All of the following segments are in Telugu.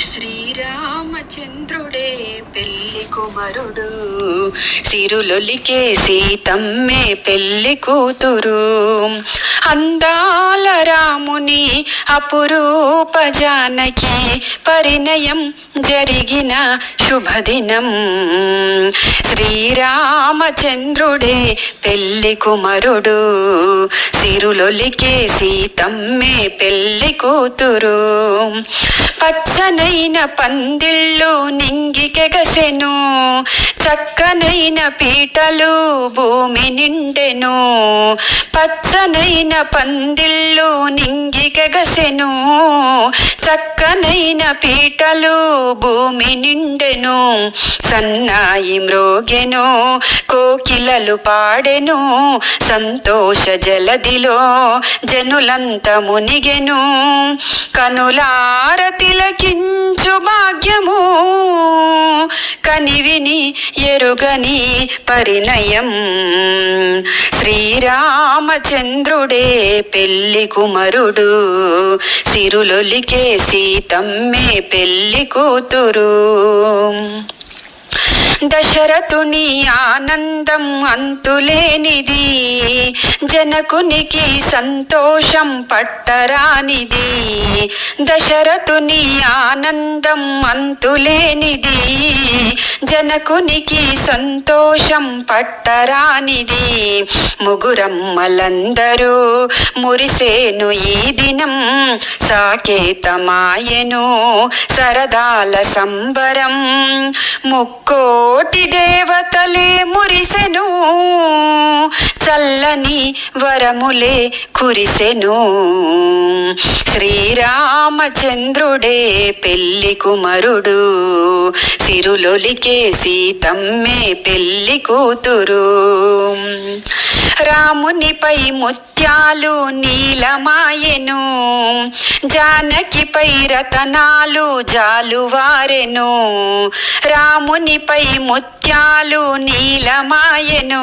శ్రీరామచంద్రుడే పెళ్ళి కుమరుడు. సిరులొలికే సీతమ్మే పెళ్ళి కూతురు. అందాల రాముని అపురూప జానకి పరిణయం జరిగిన శుభదినం. శ్రీరామచంద్రుడే పెళ్ళి కుమరుడు. సిరులొలికే సీతమ్మే పెళ్ళి కూతురు. పచ్చని పందిళ్ళు నింగికెగసెను చక్కనైన పీటలు భూమి నిండెను పచ్చనైన పందిళ్ళు నింగికెగసెను చక్కనైన పీటలు భూమి నిండెను సన్నాయి మ్రోగెను కోకిలలు పాడెను. సంతోష జలదిలో జనులంత మునిగెను. కనులారతిలకించు భాగ్యము. కనివిని ఎరుగని పరిణయం. శ్రీరామచంద్రుడే పెళ్ళి కుమరుడు సిరులొలికే సీతమ్మే పెళ్ళి కూతురు. దశరథుని ఆనందం అంతులేనిది జనకునికి సంతోషం పట్టరానిది. దశరథుని ఆనందం అంతులేనిది జనకునికి సంతోషం పట్టరానిది. ముగురమ్మలందరూ మురిసేను ఈ దినం సాకేతమాయను సరదాల సంబరం. ముక్కో కోటి దేవతలే మురిసెను చల్లని వరములే కురిసెను. శ్రీరామచంద్రుడే పెళ్ళి కుమరుడు సిరులొలికే సీతమ్మే పెళ్ళి కూతురు. రామునిపై ముత్యాలు నీలమాయెను జానకిపై రతనాలు జాలువారెను. రామునిపై ముత్యాలు నీలమాయెను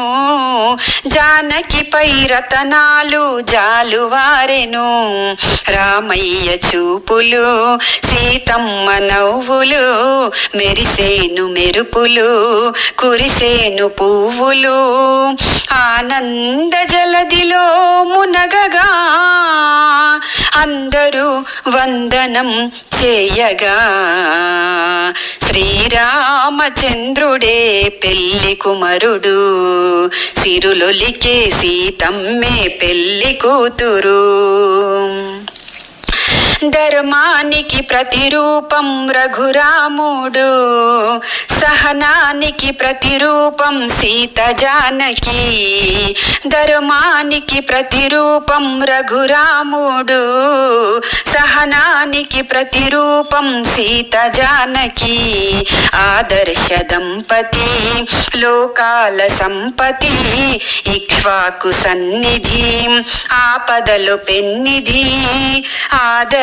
జానకిపై రతనాలు జాలువారెను. రామయ్య చూపులు సీతమ్మ నవ్వులు మెరిసేను మెరుపులు కురిసేను పువ్వులు. ఆనంద జలదిలో మునగగా. అందరూ వందనం చేయగా. శ్రీరామచంద్రుడే పెళ్ళి కుమరుడు. సిరులొలికే సీతమ్మే పెళ్ళి కూతురు. ధర్మానికి ప్రతిరూపం రఘురాముడు సహనానికి ప్రతిరూపం సీత జానకి ధర్మానికి ప్రతిరూపం రఘురాముడు సహనానికి ప్రతిరూపం సీత జానకి. ఆదర్శ దంపతి లోకాల సంపతి ఇక్ష్వాకు సన్నిధి ఆపదలు పెన్నిధి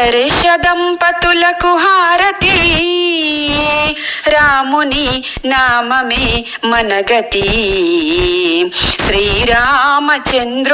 ఆదర్శ దంపతులకు హారతి. రాముని నామమే మనగతి. శ్రీరామచంద్రు